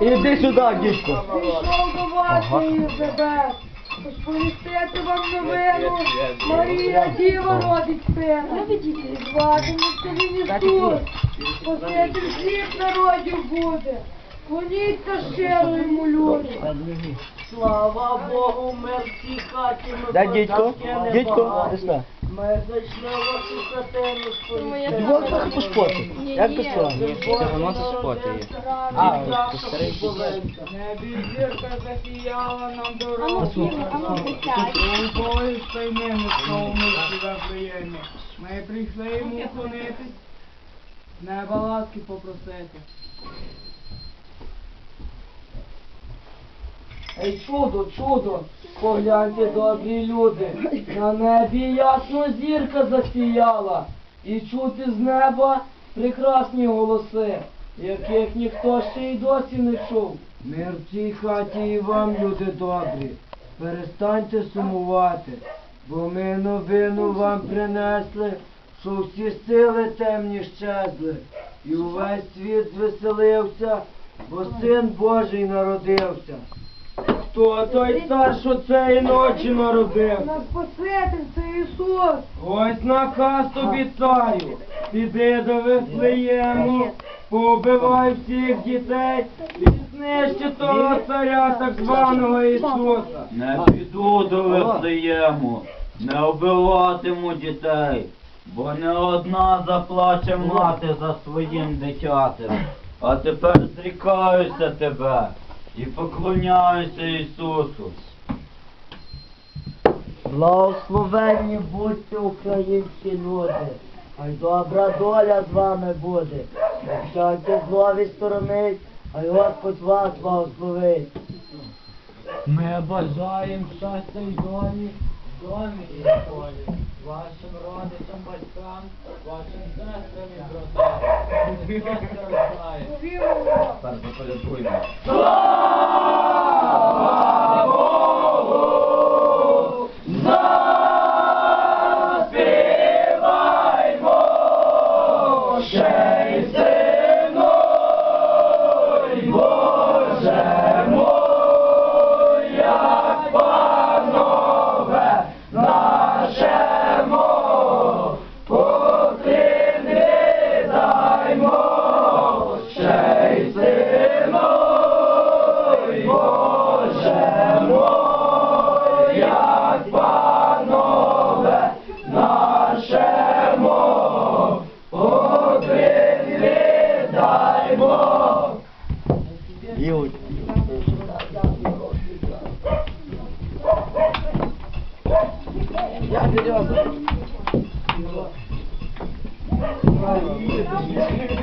Іди сюди, дідько. Прийшов до вас, Єлизавет. Сповістити вам новину. Марія Діва родить сина. Зватиме він Ісус. Спаситель всіх народів буде. Клоніться щиро йому люди. Слава Богу, в цій хаті, ми Дай дідько, козацьке не. Ми зайшли вашу хатину сповістити. Двох трохи. Як цього? Це воно це споти є. А, І то завтра старий поболенця. Небі зірка засіяла нам А ну, дорогу. а ну, присядь. Бою стайними приємні. Ми прийшли йому вклонитись, неба ласки попросити. Ей, чудо, чудо, погляньте, добрі люди, на небі ясно зірка засіяла, і чути з неба прекрасні голоси, яких ніхто ще й досі не чув. Мир в цій хаті і вам, люди добрі, перестаньте сумувати, бо ми новину вам принесли, що всі сили темні щезли, і увесь світ звеселився, бо син Божий народився. Хто той цар, що цієї ночі народив? На Спаситель це Ісус. Ось наказ тобі царю, піди до Вифлеєму, побивай всіх дітей і знищи того царя так званого Ісуса. Не піду до Вифлеєму, не обиватиму дітей, бо не одна заплаче мати за своїм дитятем. А тепер зрікаюся тебе і поклоняюся Ісусу. Благословенні будьте українські люди, хай добра доля з вами буде. Якщо зло відсторонить, хай Господь вас благословить. Ми бажаємо щастя й долі, домі і в полі, вашим родичам, батькам, вашим сестрам і братам. Христос рождає. Повіримо. Тепер やってます。